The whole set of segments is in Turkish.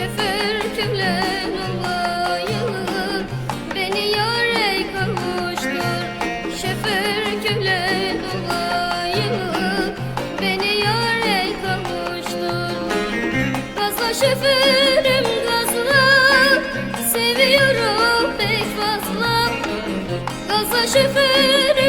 şoför külen olayım? Beni yâre kavuştur. Şoför külen olayım? Beni yâre kavuştur. Gazla şoförüm gazla Seviyorum pek fazla. Gazla şoförüm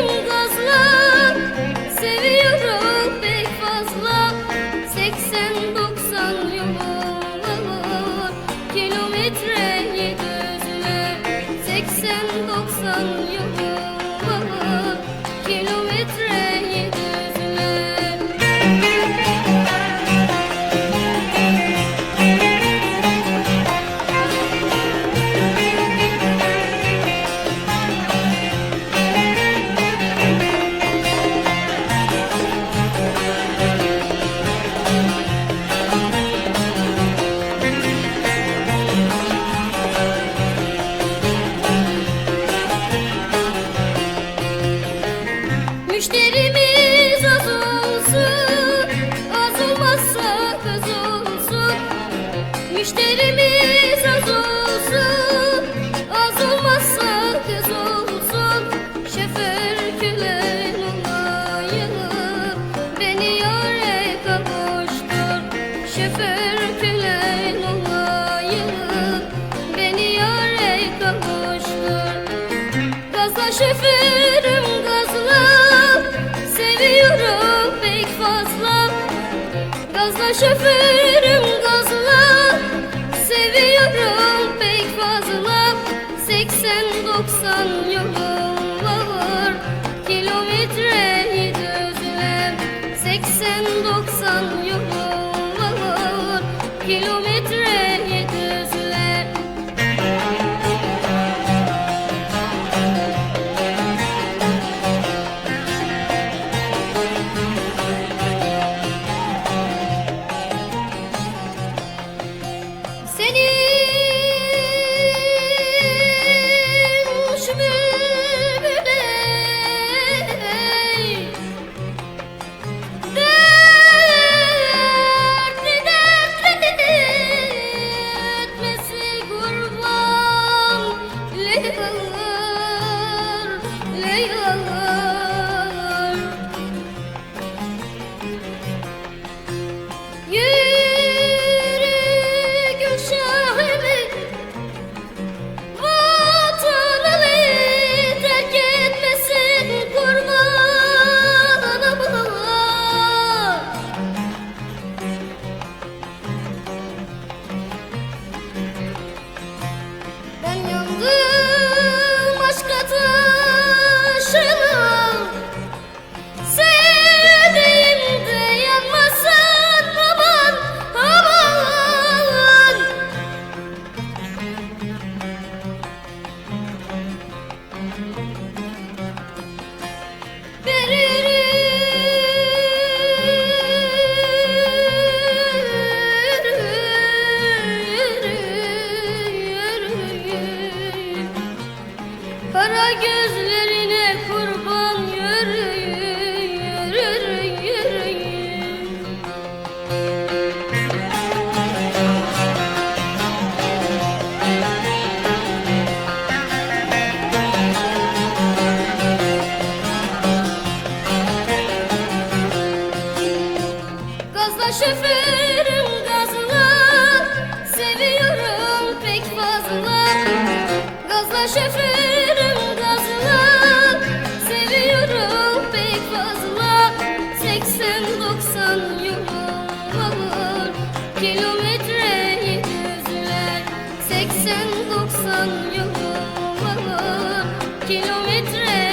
Gazla şoför şoförüm gazlak. Seviyorum pek fazla. Seksen doksan yolum olur Kilometre yüzler. Seksen doksan yolum olur Kilometre